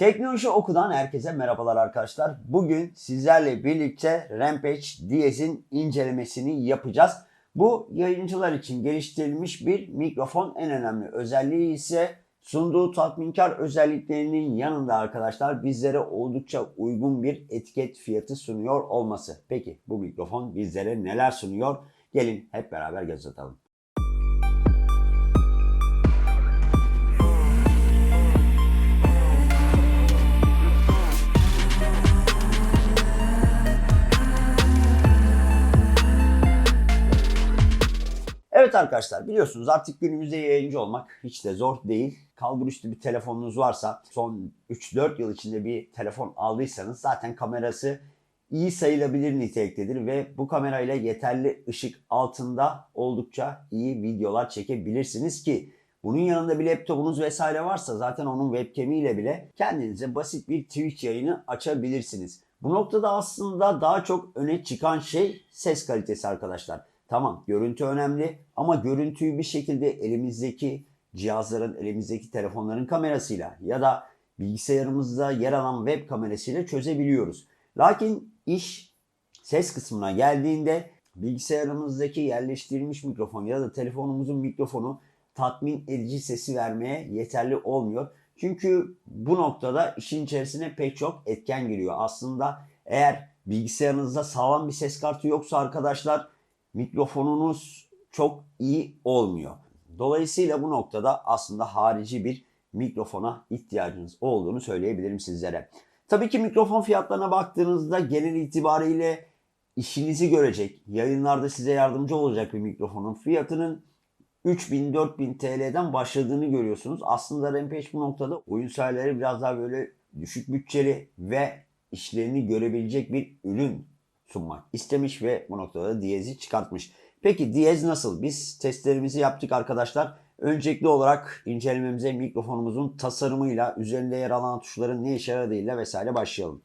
Teknoloji Oku'dan herkese merhabalar arkadaşlar. Bugün sizlerle birlikte Rampage Diaz'in incelemesini yapacağız. Bu yayıncılar için geliştirilmiş bir mikrofon. En önemli özelliği ise sunduğu tatminkar özelliklerinin yanında arkadaşlar bizlere oldukça uygun bir etiket fiyatı sunuyor olması. Peki bu mikrofon bizlere neler sunuyor? Gelin hep beraber göz atalım. Arkadaşlar biliyorsunuz artık günümüzde yayıncı olmak hiç de zor değil. Kalburüstü bir telefonunuz varsa son 3-4 yıl içinde bir telefon aldıysanız zaten kamerası iyi sayılabilir niteliktedir ve bu kamerayla yeterli ışık altında oldukça iyi videolar çekebilirsiniz ki bunun yanında bir laptopunuz vesaire varsa zaten onun webcamiyle bile kendinize basit bir Twitch yayını açabilirsiniz. Bu noktada aslında daha çok öne çıkan şey ses kalitesi arkadaşlar. Tamam görüntü önemli ama görüntüyü bir şekilde elimizdeki cihazların, elimizdeki telefonların kamerasıyla ya da bilgisayarımızda yer alan web kamerasıyla çözebiliyoruz. Lakin iş ses kısmına geldiğinde bilgisayarımızdaki yerleştirilmiş mikrofon ya da telefonumuzun mikrofonu tatmin edici sesi vermeye yeterli olmuyor. Çünkü bu noktada işin içerisine pek çok etken giriyor. Aslında eğer bilgisayarınızda sağlam bir ses kartı yoksa arkadaşlar mikrofonunuz çok iyi olmuyor. Dolayısıyla bu noktada aslında harici bir mikrofona ihtiyacınız olduğunu söyleyebilirim sizlere. Tabii ki mikrofon fiyatlarına baktığınızda genel itibariyle işinizi görecek, yayınlarda size yardımcı olacak bir mikrofonun fiyatının 3000-4000 TL'den başladığını görüyorsunuz. Aslında Rampage bu noktada oyun sahileri biraz daha böyle düşük bütçeli ve işlerini görebilecek bir ürün sunmak istemiş ve bu noktada Diez'i çıkartmış. Peki Diez nasıl? Biz testlerimizi yaptık arkadaşlar. Öncelikli olarak incelememize mikrofonumuzun tasarımıyla, üzerinde yer alan tuşların ne işe yaradığıyla vesaire başlayalım.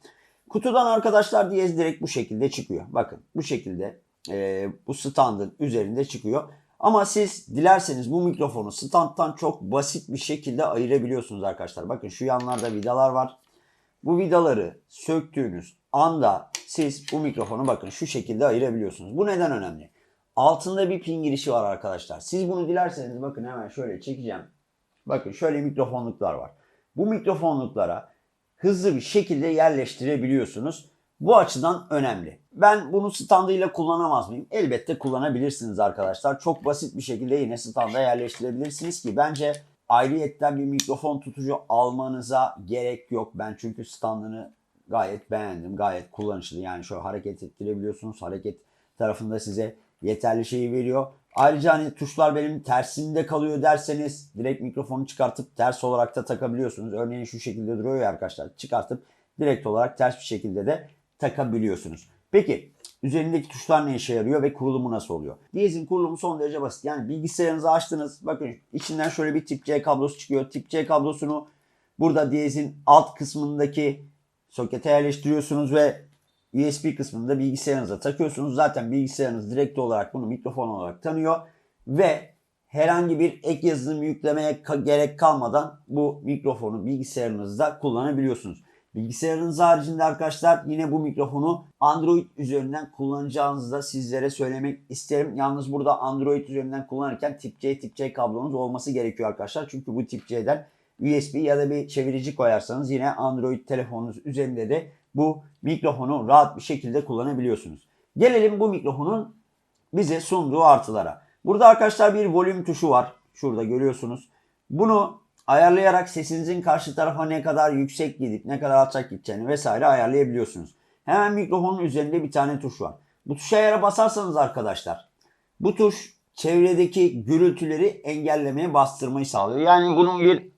Kutudan arkadaşlar Diez direkt bu şekilde çıkıyor. Bakın bu şekilde e, bu standın üzerinde çıkıyor. Ama siz dilerseniz bu mikrofonu standtan çok basit bir şekilde ayırabiliyorsunuz arkadaşlar. Bakın şu yanlarda vidalar var. Bu vidaları söktüğünüz anda siz bu mikrofonu bakın şu şekilde ayırabiliyorsunuz. Bu neden önemli? Altında bir pin girişi var arkadaşlar. Siz bunu dilerseniz bakın hemen şöyle çekeceğim. Bakın şöyle mikrofonluklar var. Bu mikrofonluklara hızlı bir şekilde yerleştirebiliyorsunuz. Bu açıdan önemli. Ben bunu standıyla kullanamaz mıyım? Elbette kullanabilirsiniz arkadaşlar. Çok basit bir şekilde yine standa yerleştirebilirsiniz ki bence ayrıyetten bir mikrofon tutucu almanıza gerek yok. Ben çünkü standını gayet beğendim. Gayet kullanışlı. Yani şöyle hareket ettirebiliyorsunuz. Hareket tarafında size yeterli şeyi veriyor. Ayrıca hani tuşlar benim tersimde kalıyor derseniz direkt mikrofonu çıkartıp ters olarak da takabiliyorsunuz. Örneğin şu şekilde duruyor ya arkadaşlar. Çıkartıp direkt olarak ters bir şekilde de takabiliyorsunuz. Peki üzerindeki tuşlar ne işe yarıyor ve kurulumu nasıl oluyor? Diyezin kurulumu son derece basit. Yani bilgisayarınızı açtınız. Bakın içinden şöyle bir tip C kablosu çıkıyor. Tip C kablosunu burada diyezin alt kısmındaki sokete yerleştiriyorsunuz ve USB kısmında bilgisayarınıza takıyorsunuz. Zaten bilgisayarınız direkt olarak bunu mikrofon olarak tanıyor ve herhangi bir ek yazılım yüklemeye gerek kalmadan bu mikrofonu bilgisayarınızda kullanabiliyorsunuz. Bilgisayarınız haricinde arkadaşlar yine bu mikrofonu Android üzerinden kullanacağınızı da sizlere söylemek isterim. Yalnız burada Android üzerinden kullanırken tip C tip C kablonuz olması gerekiyor arkadaşlar. Çünkü bu tip C'den USB ya da bir çevirici koyarsanız yine Android telefonunuz üzerinde de bu mikrofonu rahat bir şekilde kullanabiliyorsunuz. Gelelim bu mikrofonun bize sunduğu artılara. Burada arkadaşlar bir volüm tuşu var. Şurada görüyorsunuz. Bunu ayarlayarak sesinizin karşı tarafa ne kadar yüksek gidip ne kadar alçak gideceğini vesaire ayarlayabiliyorsunuz. Hemen mikrofonun üzerinde bir tane tuş var. Bu tuşa yere basarsanız arkadaşlar bu tuş çevredeki gürültüleri engellemeye bastırmayı sağlıyor. Yani bunun bir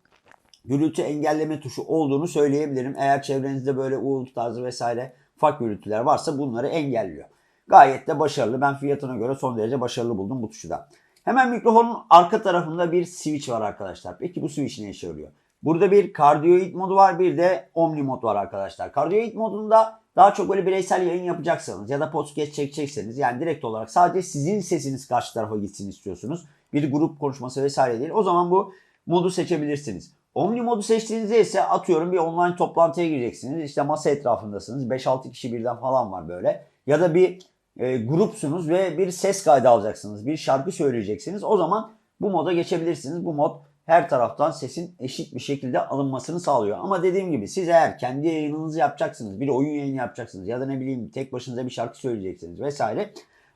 gürültü engelleme tuşu olduğunu söyleyebilirim. Eğer çevrenizde böyle uğultu tarzı vesaire ufak gürültüler varsa bunları engelliyor. Gayet de başarılı. Ben fiyatına göre son derece başarılı buldum bu tuşu da. Hemen mikrofonun arka tarafında bir switch var arkadaşlar. Peki bu switch ne işe yarıyor? Burada bir kardioid modu var bir de omni mod var arkadaşlar. Kardioid modunda daha çok böyle bireysel yayın yapacaksanız ya da podcast çekecekseniz yani direkt olarak sadece sizin sesiniz karşı tarafa gitsin istiyorsunuz. Bir grup konuşması vesaire değil. O zaman bu modu seçebilirsiniz. Omni modu seçtiğinizde ise atıyorum bir online toplantıya gireceksiniz. İşte masa etrafındasınız. 5-6 kişi birden falan var böyle. Ya da bir e, grupsunuz ve bir ses kaydı alacaksınız. Bir şarkı söyleyeceksiniz. O zaman bu moda geçebilirsiniz. Bu mod her taraftan sesin eşit bir şekilde alınmasını sağlıyor. Ama dediğim gibi siz eğer kendi yayınınızı yapacaksınız, bir oyun yayını yapacaksınız ya da ne bileyim tek başınıza bir şarkı söyleyeceksiniz vesaire.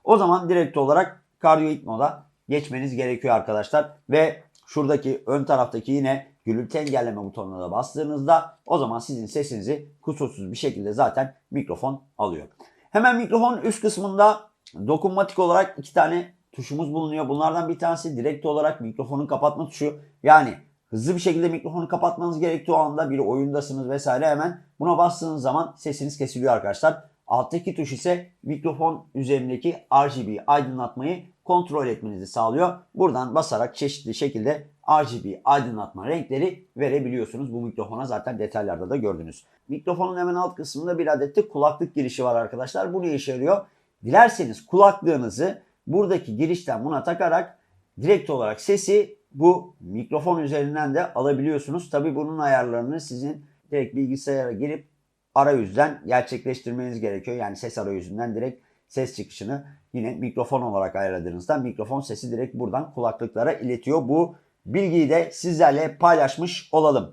O zaman direkt olarak kardioid moda geçmeniz gerekiyor arkadaşlar. Ve şuradaki ön taraftaki yine gürültü engelleme butonuna da bastığınızda o zaman sizin sesinizi kusursuz bir şekilde zaten mikrofon alıyor. Hemen mikrofonun üst kısmında dokunmatik olarak iki tane tuşumuz bulunuyor. Bunlardan bir tanesi direkt olarak mikrofonu kapatma tuşu. Yani hızlı bir şekilde mikrofonu kapatmanız gerektiği o anda bir oyundasınız vesaire hemen buna bastığınız zaman sesiniz kesiliyor arkadaşlar. Alttaki tuş ise mikrofon üzerindeki RGB aydınlatmayı kontrol etmenizi sağlıyor. Buradan basarak çeşitli şekilde RGB aydınlatma renkleri verebiliyorsunuz. Bu mikrofona zaten detaylarda da gördünüz. Mikrofonun hemen alt kısmında bir adet de kulaklık girişi var arkadaşlar. Bu ne işe yarıyor? Dilerseniz kulaklığınızı buradaki girişten buna takarak direkt olarak sesi bu mikrofon üzerinden de alabiliyorsunuz. Tabi bunun ayarlarını sizin direkt bilgisayara girip arayüzden gerçekleştirmeniz gerekiyor. Yani ses arayüzünden direkt ses çıkışını yine mikrofon olarak ayarladığınızda mikrofon sesi direkt buradan kulaklıklara iletiyor. Bu bilgiyi de sizlerle paylaşmış olalım.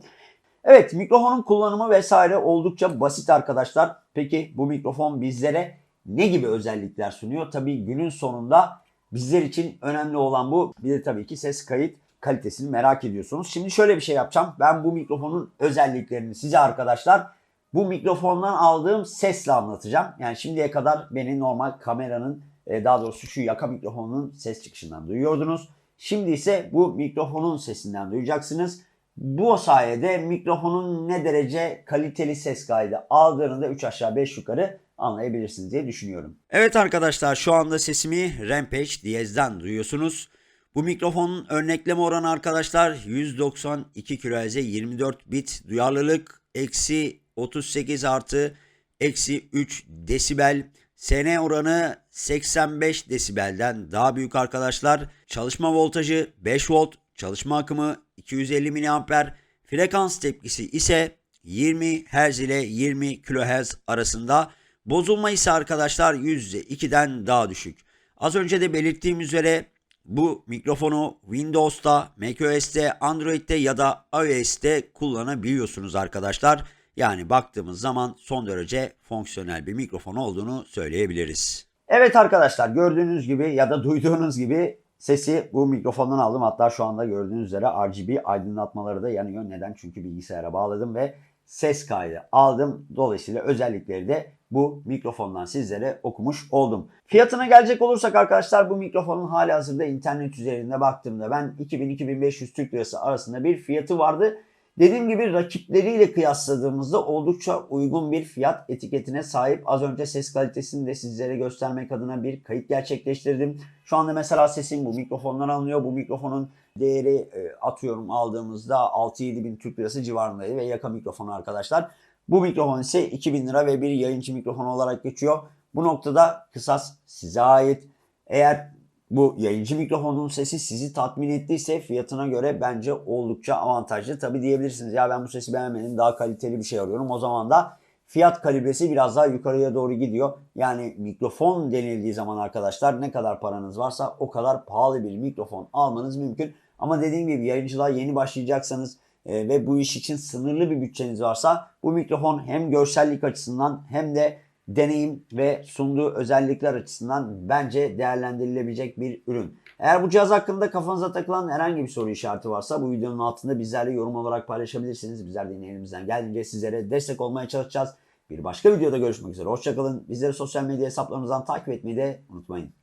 Evet mikrofonun kullanımı vesaire oldukça basit arkadaşlar. Peki bu mikrofon bizlere ne gibi özellikler sunuyor? Tabii günün sonunda bizler için önemli olan bu. Bir de tabii ki ses kayıt kalitesini merak ediyorsunuz. Şimdi şöyle bir şey yapacağım. Ben bu mikrofonun özelliklerini size arkadaşlar bu mikrofondan aldığım sesle anlatacağım. Yani şimdiye kadar beni normal kameranın e, daha doğrusu şu yaka mikrofonunun ses çıkışından duyuyordunuz. Şimdi ise bu mikrofonun sesinden duyacaksınız. Bu sayede mikrofonun ne derece kaliteli ses kaydı aldığını da 3 aşağı 5 yukarı anlayabilirsiniz diye düşünüyorum. Evet arkadaşlar şu anda sesimi Rampage Diyez'den duyuyorsunuz. Bu mikrofonun örnekleme oranı arkadaşlar 192 kHz'e 24 bit duyarlılık eksi 38 artı eksi 3 desibel. SN oranı 85 desibelden daha büyük arkadaşlar. Çalışma voltajı 5 volt, çalışma akımı 250 mAh, frekans tepkisi ise 20 Hz ile 20 kHz arasında. Bozulma ise arkadaşlar %2'den daha düşük. Az önce de belirttiğim üzere bu mikrofonu Windows'ta, macOS'te, Android'de ya da iOS'te kullanabiliyorsunuz arkadaşlar. Yani baktığımız zaman son derece fonksiyonel bir mikrofon olduğunu söyleyebiliriz. Evet arkadaşlar gördüğünüz gibi ya da duyduğunuz gibi sesi bu mikrofondan aldım. Hatta şu anda gördüğünüz üzere RGB aydınlatmaları da yanıyor. Neden? Çünkü bilgisayara bağladım ve ses kaydı aldım. Dolayısıyla özellikleri de bu mikrofondan sizlere okumuş oldum. Fiyatına gelecek olursak arkadaşlar bu mikrofonun hali hazırda internet üzerinde baktığımda ben 2000-2500 Türk Lirası arasında bir fiyatı vardı. Dediğim gibi rakipleriyle kıyasladığımızda oldukça uygun bir fiyat etiketine sahip. Az önce ses kalitesini de sizlere göstermek adına bir kayıt gerçekleştirdim. Şu anda mesela sesim bu mikrofondan alınıyor. Bu mikrofonun değeri e, atıyorum aldığımızda 6-7 bin Türk Lirası civarındaydı ve yaka mikrofonu arkadaşlar. Bu mikrofon ise 2000 lira ve bir yayıncı mikrofon olarak geçiyor. Bu noktada kısas size ait. Eğer bu yayıncı mikrofonun sesi sizi tatmin ettiyse fiyatına göre bence oldukça avantajlı. Tabi diyebilirsiniz ya ben bu sesi beğenmedim daha kaliteli bir şey arıyorum. O zaman da fiyat kalibresi biraz daha yukarıya doğru gidiyor. Yani mikrofon denildiği zaman arkadaşlar ne kadar paranız varsa o kadar pahalı bir mikrofon almanız mümkün. Ama dediğim gibi yayıncılığa yeni başlayacaksanız e, ve bu iş için sınırlı bir bütçeniz varsa bu mikrofon hem görsellik açısından hem de deneyim ve sunduğu özellikler açısından bence değerlendirilebilecek bir ürün. Eğer bu cihaz hakkında kafanıza takılan herhangi bir soru işareti varsa bu videonun altında bizlerle yorum olarak paylaşabilirsiniz. Bizler de yine elimizden geldiğince sizlere destek olmaya çalışacağız. Bir başka videoda görüşmek üzere. Hoşçakalın. Bizleri sosyal medya hesaplarımızdan takip etmeyi de unutmayın.